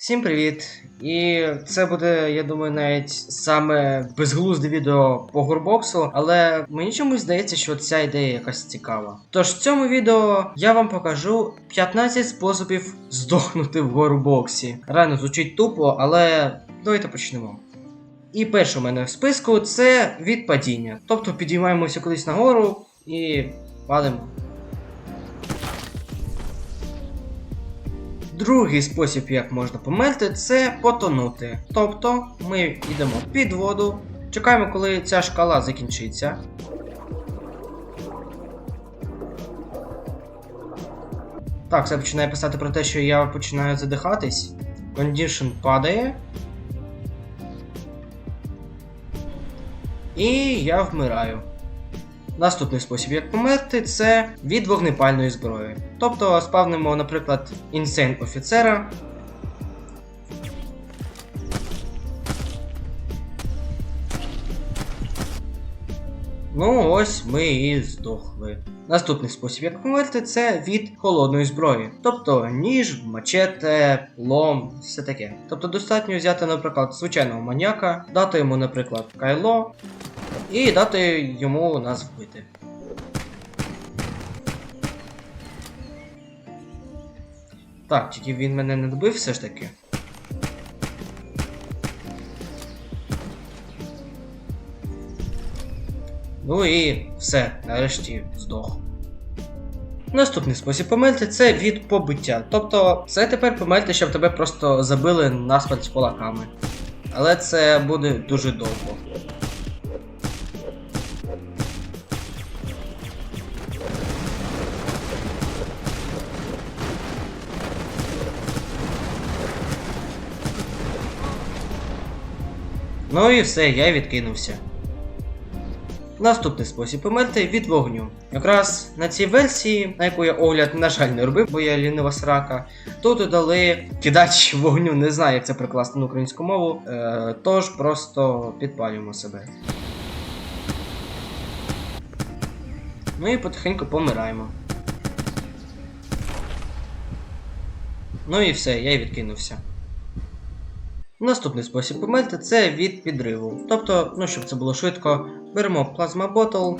Всім привіт! І це буде, я думаю, навіть саме безглузде відео по гурбоксу, але мені чомусь здається, що ця ідея якась цікава. Тож в цьому відео я вам покажу 15 способів здохнути в горбоксі. Реально звучить тупо, але давайте почнемо. І перше у мене в списку це від падіння. Тобто підіймаємося кудись нагору і падаємо. Другий спосіб, як можна померти, це потонути. Тобто ми йдемо під воду, чекаємо, коли ця шкала закінчиться. Так, це починає писати про те, що я починаю задихатись. Condition падає. І я вмираю. Наступний спосіб, як померти, це від вогнепальної зброї. Тобто спавнимо, наприклад, інсейн офіцера. Ну, ось ми і здохли. Наступний спосіб, як померти, це від холодної зброї. Тобто ніж, мачете, лом, все таке. Тобто достатньо взяти, наприклад, звичайного маньяка, дати йому, наприклад, кайло, і дати йому нас вбити. Так, тільки він мене не добив все ж таки. Ну і все, нарешті здох. Наступний спосіб померти це від побиття. Тобто, це тепер померти, щоб тебе просто забили насмерть кулаками. Але це буде дуже довго. Ну і все, я відкинувся. Наступний спосіб померти від вогню. Якраз на цій версії, на яку я огляд, на жаль, не робив, бо я лінива срака, тут додали кидач вогню, не знаю, як це прикласти на українську мову. Е, тож просто підпалюємо себе. Ну і потихеньку помираємо. Ну і все, я відкинувся. Наступний спосіб померти це від підриву. Тобто, ну щоб це було швидко, беремо плазма ботл,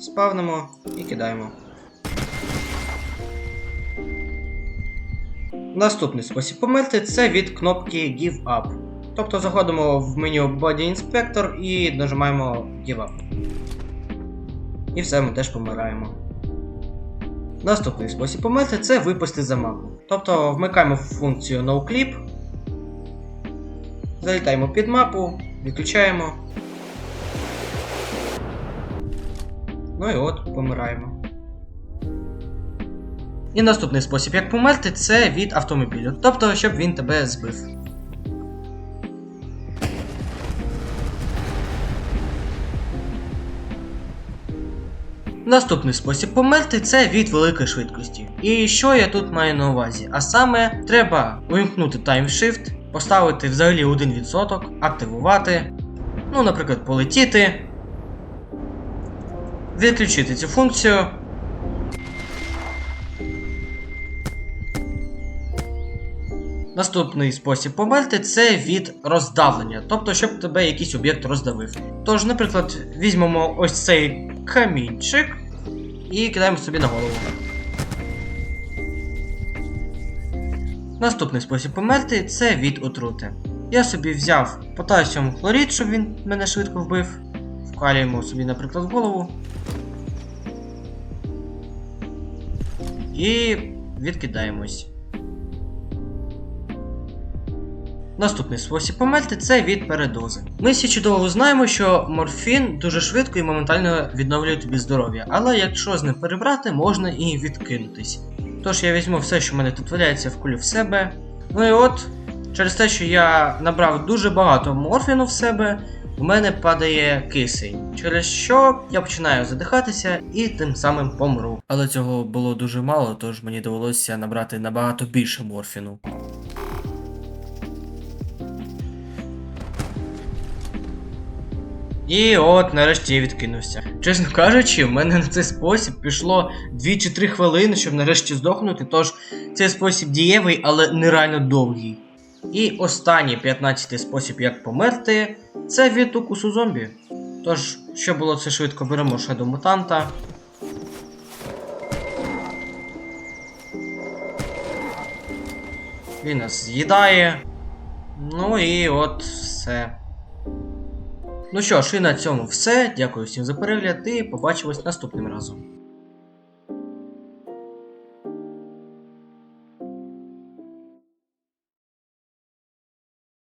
спавнимо і кидаємо. Наступний спосіб померти це від кнопки Give Up. Тобто заходимо в меню Body Inspector і нажимаємо Give Up. І все, ми теж помираємо. Наступний спосіб померти це випусти за мапу. Тобто вмикаємо функцію NoClip, залітаємо під мапу, відключаємо. Ну і от, помираємо. І наступний спосіб, як померти, це від автомобілю. Тобто, щоб він тебе збив. Наступний спосіб померти це від великої швидкості. І що я тут маю на увазі? А саме, треба вимкнути таймшифт, поставити взагалі 1%, активувати, ну, наприклад, полетіти, відключити цю функцію. Наступний спосіб померти це від роздавлення, тобто, щоб тебе якийсь об'єкт роздавив. Тож, наприклад, візьмемо ось цей камінчик і кидаємо собі на голову. Наступний спосіб померти це від отрути. Я собі взяв потасіум хлорид, щоб він мене швидко вбив. Вкалюємо собі, наприклад, в голову. І відкидаємось. Наступний спосіб померти це від передози. Ми всі чудово знаємо, що морфін дуже швидко і моментально відновлює тобі здоров'я, але якщо з ним перебрати, можна і відкинутись. Тож я візьму все, що в мене тут валяється, в кулі в себе. Ну і от, через те, що я набрав дуже багато морфіну в себе, у мене падає кисень, через що я починаю задихатися і тим самим помру. Але цього було дуже мало, тож мені довелося набрати набагато більше морфіну. І от нарешті я відкинувся. Чесно кажучи, в мене на цей спосіб пішло 2 чи 3 хвилини, щоб нарешті здохнути, тож цей спосіб дієвий, але нереально довгий. І останній 15-й спосіб, як померти, це від укусу зомбі. Тож, щоб було це швидко, беремо шеду мутанта. Він нас з'їдає. Ну і от все. Ну що ж, і на цьому все. Дякую всім за перегляд і побачимось наступним разом.